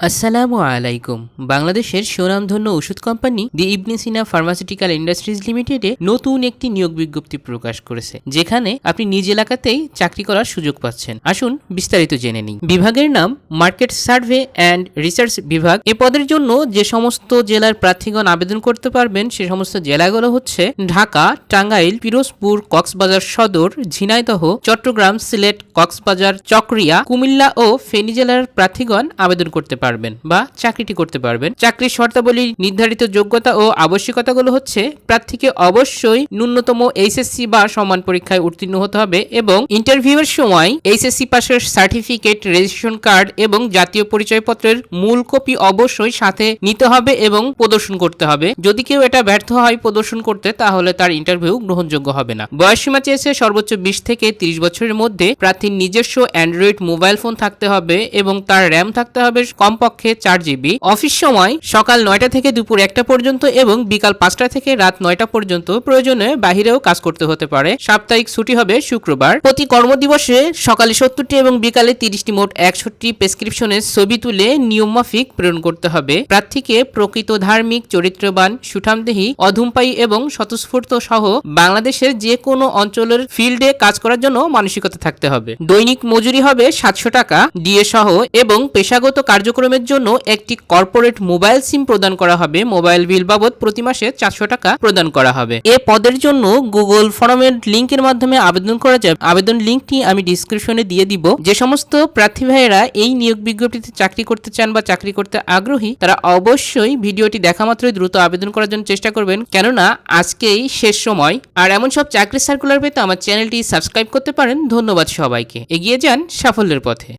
আসসালামু আলাইকুম। বাংলাদেশের সুনামধন্য ওষুধ company the Ibne Sina pharmaceutical industries লিমিটেডে নতুন একটি নিয়োগ বিজ্ঞপ্তি প্রকাশ করেছে, যেখানে আপনি নিজ এলাকাতেই চাকরি করার সুযোগ পাচ্ছেন। আসুন বিস্তারিত জেনে নিই। বিভাগের নাম মার্কেট সার্ভে অ্যান্ড রিসার্চ বিভাগ। এ পদের জন্য যে সমস্ত জেলার প্রার্থীগণ আবেদন করতে পারবেন, সে সমস্ত জেলাগুলো হচ্ছে ঢাকা, টাঙ্গাইল, পিরোজপুর, কক্সবাজার সদর, ঝিনাইদহ, চট্টগ্রাম, সিলেট, কক্সবাজার, চকরিয়া, কুমিল্লা ও ফেনী জেলার প্রার্থীগণ আবেদন করতে পারবেন। বা চাকরিটি করতে পারবেন। চাকরির শর্তাবলী নির্ধারিত যোগ্যতা ও আবশ্যকতাগুলো হচ্ছে, প্রার্থীকে অবশ্যই ন্যূনতম এইচএসসি বা সমান পরীক্ষায় উত্তীর্ণ হতে হবে এবং ইন্টারভিউয়ের সময় এইচএসসি পাশের সার্টিফিকেট, রেজিস্ট্রেশন কার্ড এবং জাতীয় পরিচয়পত্রের মূল কপি অবশ্যই সাথে নিতে হবে এবং প্রদর্শন করতে হবে। যদি কেউ এটা ব্যর্থ হয় প্রদর্শন করতে, তাহলে তার ইন্টারভিউ গ্রহণযোগ্য হবে না। বয়সসীমা চেয়েছে সর্বোচ্চ বিশ থেকে তিরিশ বছরের মধ্যে। প্রার্থীর নিজস্ব অ্যান্ড্রয়েড মোবাইল ফোন থাকতে হবে এবং তার র্যাম থাকতে হবে। কমপক্ষে চার জিবি অফিস সময় সকাল নয়টা থেকে দুপুর একটা পর্যন্ত এবং বিকাল পাঁচটা থেকে রাত নয়টা পর্যন্ত প্রয়োজনে বাহিরেও কাজ করতে হতে পারে। সাপ্তাহিক ছুটি হবে শুক্রবার। প্রতি কর্মদিবসে সকালে সত্তরটি এবং বিকালে তিরিশটি মোট একষট্টি প্রেসক্রিপশনের ছবি তুলে নিয়মমাফিক প্রেরণ করতে হবে। প্রার্থীকে প্রকৃত ধার্মিক, চরিত্রবান, সুঠামদেহী, অধূমপায়ী এবং স্বতঃস্ফূর্ত সহ বাংলাদেশের যে কোনো অঞ্চলের ফিল্ডে কাজ করার জন্য মানসিকতা থাকতে হবে। দৈনিক মজুরি হবে সাতশো টাকা। ডিএ সহ এবং পেশাগত কার্যক্রমের জন্য একটি কর্পোরেট মোবাইল সিম প্রদান করা হবে। মোবাইল বিল বাবদ প্রতি মাসে চারশো টাকা প্রদান করা হবে। এ পদের জন্য গুগল ফর্মের লিঙ্কের মাধ্যমে আবেদন করা যায় আবেদন লিঙ্কটি আমি ডিসক্রিপশনে দিয়ে দিব। যে সমস্ত প্রার্থী ভাইয়েরা এই নিয়োগ বিজ্ঞপ্তিতে চাকরি করতে চান বা চাকরি করতে আগ্রহী, তারা অবশ্যই ভিডিওটি দেখা মাত্রই দ্রুত আবেদন করার জন্য চেষ্টা করবেন। কেননা, আজকেই শেষ সময়। আর এমন সব চাকরি সার্কুলার পেতে আমার চ্যানেলটি সাবস্ক্রাইব করতে পারেন। ধন্যবাদ সবাইকে। এগিয়ে যান সাফল্যের পথে।